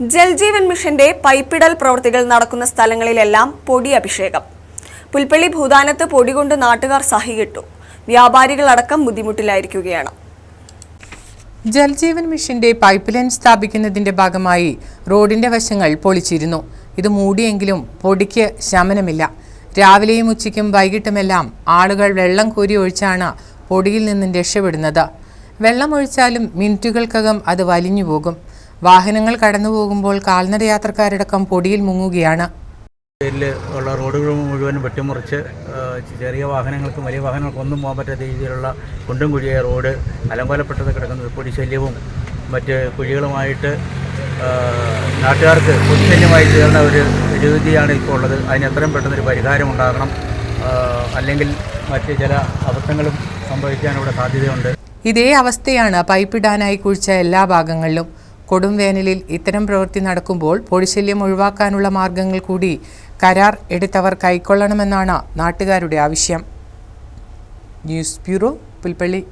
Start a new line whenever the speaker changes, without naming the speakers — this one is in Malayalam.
ജൽജീവൻ മിഷന്റെ പൈപ്പിടൽ പ്രവൃത്തികൾ നടക്കുന്ന സ്ഥലങ്ങളിലെല്ലാം പൊടി അഭിഷേകം. പുൽപ്പള്ളി ഭൂതാനത്ത് പൊടി കൊണ്ട് നാട്ടുകാർ സഹികിട്ടു വ്യാപാരികളടക്കം ബുദ്ധിമുട്ടിലായിരിക്കുകയാണ്.
ജൽജീവൻ മിഷന്റെ പൈപ്പ് ലൈൻ സ്ഥാപിക്കുന്നതിന്റെ ഭാഗമായി റോഡിന്റെ വശങ്ങൾ പൊളിച്ചിരുന്നു. ഇത് മൂടിയെങ്കിലും പൊടിക്ക് ശമനമില്ല. രാവിലെയും ഉച്ചയ്ക്കും വൈകിട്ടുമെല്ലാം ആളുകൾ വെള്ളം കോരി ഒഴിച്ചാണ് പൊടിയിൽ നിന്നും രക്ഷപ്പെടുന്നത്. വെള്ളം ഒഴിച്ചാലും മിനിറ്റുകൾക്കകം അത് വലിഞ്ഞു പോകും വാഹനങ്ങൾ കടന്നു പോകുമ്പോൾ കാൽനട യാത്രക്കാരടക്കം പൊടിയിൽ മുങ്ങുകയാണ്.
ഉള്ള റോഡുകൾ മുഴുവൻ വെട്ടിമുറിച്ച് ചെറിയ വാഹനങ്ങൾക്കും വലിയ വാഹനങ്ങൾക്കും ഒന്നും പോകാൻ പറ്റാത്ത രീതിയിലുള്ള കുണ്ടും കുഴിയായ റോഡ് അലങ്കോലപ്പെട്ടത് കിടക്കുന്നത് പൊടിശല്യവും മറ്റ് കുഴികളുമായിട്ട് നാട്ടുകാർക്ക് പൊടിശല്യമായി തീർന്ന ഒരു രീതിയാണ് ഇപ്പോൾ ഉള്ളത്. അതിന് എത്രയും പെട്ടെന്നൊരു പരിഹാരം ഉണ്ടാകണം. അല്ലെങ്കിൽ മറ്റ് ചില അബദ്ധങ്ങളും സംഭവിക്കാൻ ഇവിടെ സാധ്യതയുണ്ട്.
ഇതേ അവസ്ഥയാണ് പൈപ്പിടാനായി കുഴിച്ച എല്ലാ ഭാഗങ്ങളിലും. കൊടും വേനലിൽ ഇത്തരം പ്രവൃത്തി നടക്കുമ്പോൾ പൊടിശല്യം ഒഴിവാക്കാനുള്ള മാർഗങ്ങൾ കൂടി കരാർ എടുത്തവർ കൈക്കൊള്ളണമെന്നാണ് നാട്ടുകാരുടെ ആവശ്യം. News bureau Pulpally.